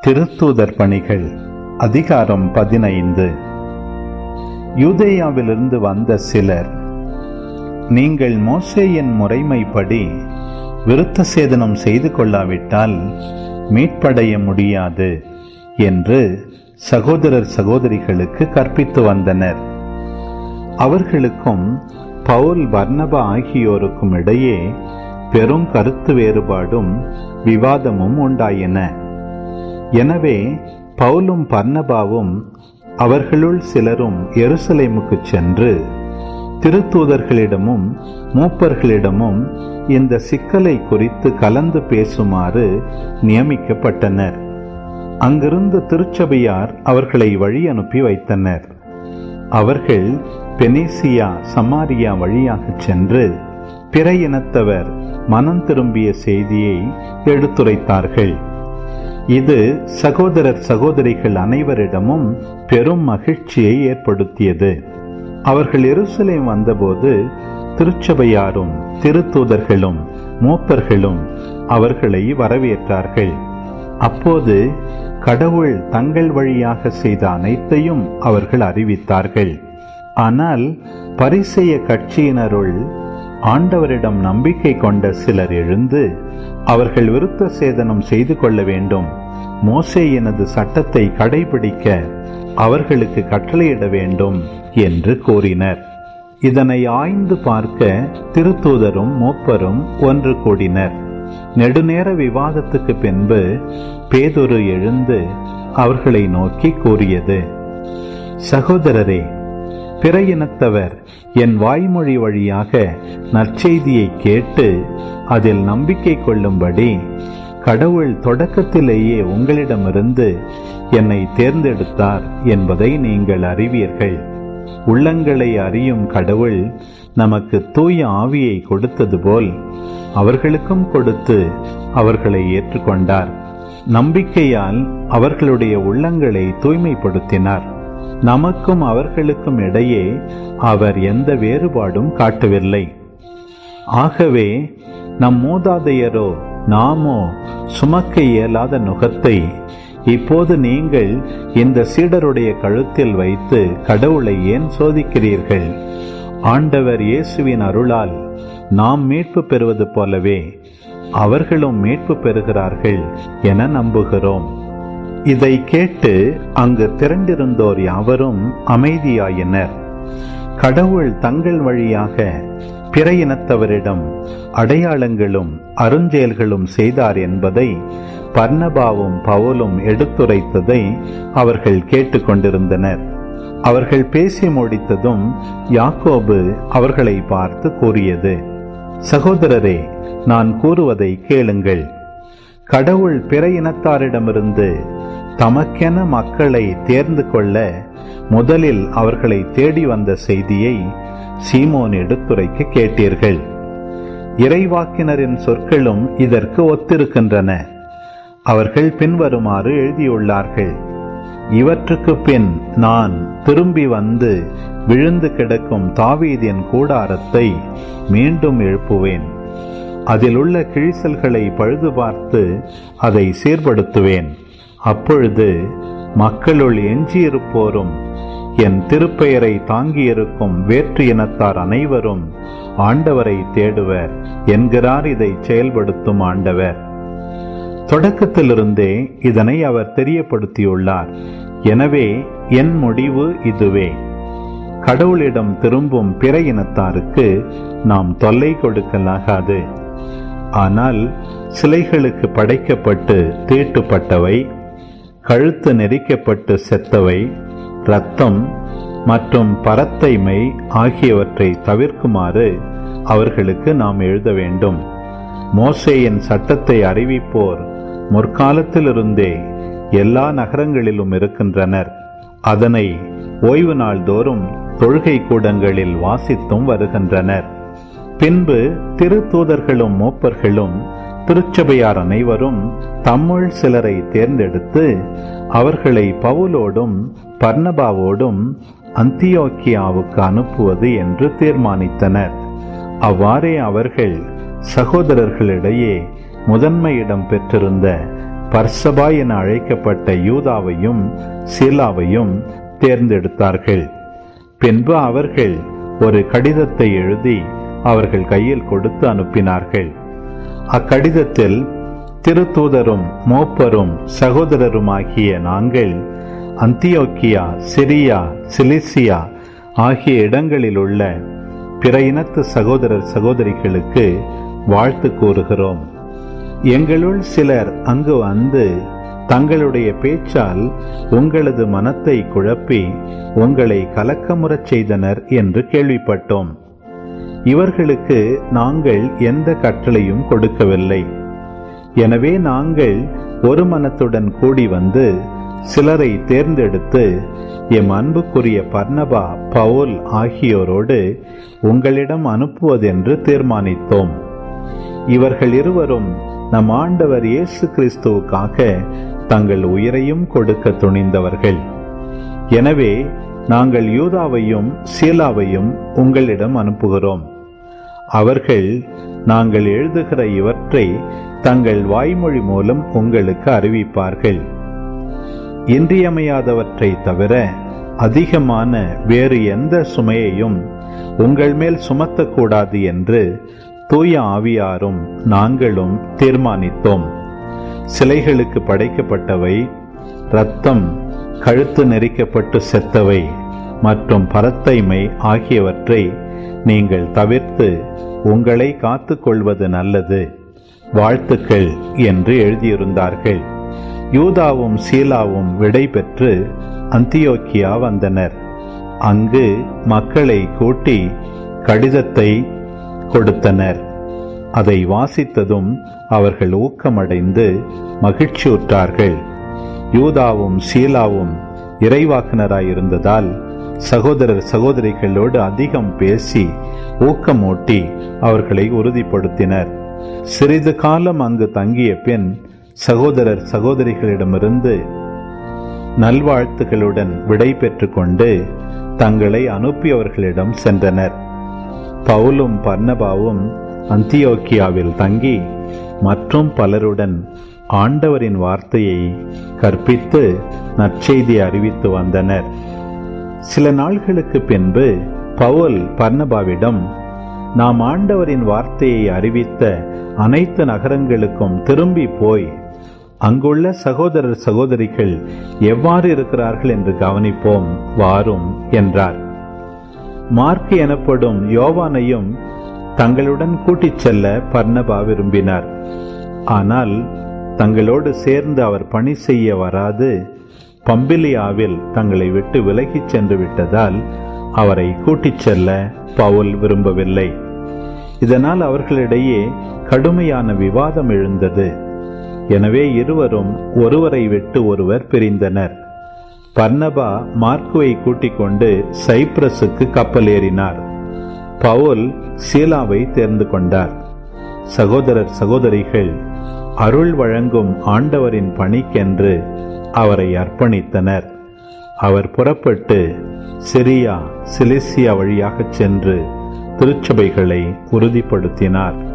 திருத்தூதர் பணிகள் அதிகாரம் பதினைந்து. யூதேயாவிலிருந்து வந்த சிலர் நீங்கள் மோசேயின் முறைமைப்படி விருத்த சேதனம் செய்து கொள்ளாவிட்டால் மீட்படைய முடியாது என்று சகோதரர் சகோதரிகளுக்கு கற்பித்து வந்தனர். அவர்களுக்கும் பவுல் வர்ணப ஆகியோருக்கும் இடையே பெரும் கருத்து வேறுபாடும் விவாதமும் உண்டாயின. எனவே பவுலும் பர்ணபாவும் அவர்களுள் சிலரும் எருசலேமுக்கு சென்று திருத்தூதர்களிடமும் மூப்பர்களிடமும் இந்த சிக்கலை குறித்து கலந்து பேசுமாறு நியமிக்கப்பட்டனர். அங்கிருந்து திருச்சபையார் அவர்களை வழி அனுப்பி வைத்தனர். அவர்கள் பெனேசியா சமாரியா வழியாக சென்று பிற இனத்தவர் மனம் திரும்பிய செய்தியை எடுத்துரைத்தார்கள். இது சகோதரர் சகோதரிகள் அனைவரிடமும் பெரும் மகிழ்ச்சியை ஏற்படுத்தியது. அவர்கள் எருசலேம் வந்தபோது திருச்சபையாரும் திருத்தூதர்களும் மூப்பர்களும் அவர்களை வரவேற்றார்கள். அப்போது கடவுள் தங்கள் வழியாக செய்த அனைத்தையும் அவர்கள் அறிவித்தார்கள். ஆனால் பரிசெய கட்சியினருள் ஆண்டவரிடம் நம்பிக்கை கொண்ட சிலர் எழுந்து அவர்கள் விருத்த சேதனம் செய்து கொள்ள வேண்டும். மோசே எனது சட்டத்தை கடைபிடிக்க அவர்களுக்கு கட்டளையிட வேண்டும் என்று கூறினர். இதனை ஆய்ந்து பார்க்க திருத்தூதரும் மூப்பரும் ஒன்று கூடினர். நெடுநேர விவாதத்துக்கு பின்பு பேதொரு எழுந்து அவர்களை நோக்கி கூறியது சகோதரரே பிற இனத்தவர் என் வாய்மொழி வழியாக நற்செய்தியை கேட்டு அதில் நம்பிக்கை கொள்ளும்படி கடவுள் தொடக்கத்திலேயே உங்களிடமிருந்து என்னை தேர்ந்தெடுத்தார் என்பதை நீங்கள் அறிவீர்கள். உள்ளங்களை அறியும் கடவுள் நமக்கு தூய ஆவியை கொடுத்தது போல் அவர்களுக்கும் கொடுத்து அவர்களை ஏற்றுக்கொண்டார். நம்பிக்கையால் அவர்களுடைய உள்ளங்களை தூய்மைப்படுத்தினார். நமக்கும் அவர்களுக்கும் இடையே அவர் எந்த வேறுபாடும் காட்டவில்லை. ஆகவே நம் மூதாதையரோ நாமோ சுமக்க இயலாத நுகத்தை இப்போது நீங்கள் இந்த சீடருடைய கழுத்தில் வைத்து கடவுளை ஏன் சோதிக்கிறீர்கள்? ஆண்டவர் இயேசுவின் அருளால் நாம் மீட்பு பெறுவது போலவே அவர்களும் மீட்பு பெறுகிறார்கள் என நம்புகிறோம். இதை கேட்டு அங்கு திரண்டிருந்தோர் யாவரும் அமைதியாயினர். கடவுள் தங்கள் வழியாக பிற இனத்தவரிடம் அடையாளங்களும் அருஞ்செயல்களும் செய்தார் என்பதை பர்ணபாவும் பவுலும் எடுத்துரைத்ததை அவர்கள் கேட்டுக்கொண்டிருந்தனர் அவர்கள் பேசி முடித்ததும் யாக்கோபு அவர்களை பார்த்து கூறியது சகோதரரே நான் கூறுவதை கேளுங்கள். கடவுள் பிற இனத்தாரிடமிருந்து தமக்கென மக்களை தேர்ந்து கொள்ள முதலில் அவர்களை தேடி வந்த செய்தியை சீமோன் எடுத்துரைக்க கேட்டீர்கள். இறைவாக்கினரின் சொற்களும் இதற்கு ஒத்திருக்கின்றன. அவர்கள் பின்வருமாறு எழுதியுள்ளார்கள். இவற்றுக்கு பின் நான் திரும்பி வந்து விழுந்து கிடக்கும் தாவீதின் கூடாரத்தை மீண்டும் எழுப்புவேன். அதில் உள்ள கிழிசல்களை பழுது பார்த்து அதை சீர்படுத்துவேன். அப்பொழுது மக்களுள் எஞ்சியிருப்போரும் என் திருப்பெயரை தாங்கியிருக்கும் வேற்று இனத்தார் அனைவரும் ஆண்டவரை தேடுவர் என்கிறார் இதை செயல்படுத்தும் ஆண்டவர். தொடக்கத்திலிருந்தே இதனை அவர் தெரியப்படுத்தியுள்ளார். எனவே என் முடிவு இதுவே. கடவுளிடம் திரும்பும் பிற இனத்தாருக்கு நாம் தொல்லை கொடுக்கலாகாது. ஆனால் சிலைகளுக்கு படைக்கப்பட்டு தீட்டுப்பட்டவை கழுத்து நெரிக்கப்பட்டு செத்தவை இரத்தம் மற்றும் பரத்தைமை ஆகியவற்றை தவிர்க்குமாறு அவர்களுக்கு நாம் எழுத வேண்டும். மோசேயின் சட்டத்தை அறிவிப்போர் முற்காலத்திலிருந்தே எல்லா நகரங்களிலும் இருக்கின்றனர். அதனை ஓய்வு நாள்தோறும் தொழுகை கூடங்களில் வாசித்தும் வருகின்றனர். பின்பு திருத்தூதர்களும் மூப்பர்களும் திருச்சபையார் அனைவரும் தம்முள் சிலரை தேர்ந்தெடுத்து அவர்களை பவுலோடும் பர்ணபாவோடும் அந்தியோக்கியாவுக்கு அனுப்புவது என்று தீர்மானித்தனர். அவ்வாறே அவர்கள் சகோதரர்களிடையே முதன்மையிடம் பெற்றிருந்த பர்சபா என அழைக்கப்பட்ட யூதாவையும் சீலாவையும் தேர்ந்தெடுத்தார்கள். பின்பு அவர்கள் ஒரு கடிதத்தை எழுதி அவர்கள் கையில் கொடுத்து அனுப்பினார்கள். அக்கடிதத்தில் திருத்தூதரும் மோப்பரும் சகோதரருமாகிய நாங்கள் அந்தியோக்கியா சிரியா சிலிசியா ஆகிய இடங்களில் உள்ள பிற இனத்து சகோதரர் சகோதரிகளுக்கு வாழ்த்து கூறுகிறோம். எங்களுள் சிலர் அங்கு வந்து தங்களுடைய பேச்சால் உங்களது மனத்தை குழப்பி உங்களை கலக்கமுறச் செய்தனர் என்று கேள்விப்பட்டோம். இவர்களுக்கு நாங்கள் எந்த கட்டளையும் கொடுக்கவில்லை. எனவே நாங்கள் ஒரு மனத்துடன் கூடி வந்து சிலரை தேர்ந்தெடுத்து எம் அன்புக்குரிய பர்ணபா பவுல் ஆகியோரோடு உங்களிடம் அனுப்புவதென்று தீர்மானித்தோம். இவர்கள் இருவரும் நம் ஆண்டவர் இயேசு கிறிஸ்துவுக்காக தங்கள் உயிரையும் கொடுக்க துணிந்தவர்கள். எனவே நாங்கள் யூதாவையும் சீலாவையும் உங்களிடம் அனுப்புகிறோம். அவர்கள் நாங்கள் எழுதுகிற இவற்றை தங்கள் வாய்மொழி மூலம் உங்களுக்கு அறிவிப்பார்கள். இன்றியமையாதவற்றை தவிர அதிகமான வேறு எந்த சுமையையும் உங்கள் மேல் சுமத்தக்கூடாது என்று தூய ஆவியாரும் நாங்களும் தீர்மானித்தோம். சிலைகளுக்கு படைக்கப்பட்டவை இரத்தம் கழுத்து நெரிக்கப்பட்டு செத்தவை மற்றும் பரத்தைமை ஆகியவற்றை நீங்கள் தவிர்த்து உங்களை காத்துக்கொள்வது நல்லது. வாழ்த்துக்கள் என்று எழுதியிருந்தார்கள். யூதாவும் சீலாவும் விடை பெற்று அந்தியோக்கியா வந்தனர். அங்கு மக்களை கூட்டி கடிதத்தை கொடுத்தனர். அதை வாசித்ததும் அவர்கள் ஊக்கமடைந்து மகிழ்ச்சியுற்றார்கள். யூதாவும் சீலாவும் இறைவாக்குனராயிருந்ததால் சகோதரர் சகோதரிகளோடு அதிகம் பேசி ஊக்கமூட்டி அவர்களை உறுதிப்படுத்தினர். சிறிது காலம் அங்கு தங்கிய பின் சகோதரர் சகோதரிகளிடமிருந்து நல்வாழ்த்துகளுடன் விடை பெற்றுக்கொண்டு தங்களை அனுப்பியவர்களிடம் சென்றனர். பவுலும் பர்ணபாவும் அந்தியோக்கியாவில் தங்கி மற்றும் பலருடன் ஆண்டவரின் வார்த்தையை கற்பித்து நற்செய்தி அறிவித்து வந்தனர். சில நாள்களுக்கு பின்பு பவுல் பர்ணபாவிடம் நாம் ஆண்டவரின் வார்த்தையை அறிவித்த அனைத்து நகரங்களுக்கும் திரும்பி போய் அங்குள்ள சகோதரர் சகோதரிகள் எவ்வாறு இருக்கிறார்கள் என்று கவனிப்போம் வாரும் என்றார். மார்க் எனப்படும் யோவானையும் தங்களுடன் கூட்டிச் செல்ல பர்ணபா விரும்பினார். ஆனால் தங்களோடு சேர்ந்து அவர் பணி செய்ய வராது பம்பிலியாவில் தங்களை விட்டு விலகிச் சென்று விட்டதால் அவரை கூட்டிச் செல்ல பவுல் விரும்பவில்லை. இதனால் அவர்களிடையே கடுமையான விவாதம் எழுந்தது. எனவே இருவரும் ஒருவரை விட்டு ஒருவர் பிரிந்தனர். பர்னபா மார்க்குவை கூட்டிக் கொண்டு சைப்ரஸுக்கு கப்பல் ஏறினார். பவுல் சீலாவை தேர்ந்து கொண்டார். சகோதரர் சகோதரிகள் அருள் வழங்கும் ஆண்டவரின் பணிக்கென்று அவரை அர்ப்பணித்தனர். அவர் புறப்பட்டு சிரியா சிலிசியா வழியாகச் சென்று திருச்சபைகளை உறுதிப்படுத்தினார்.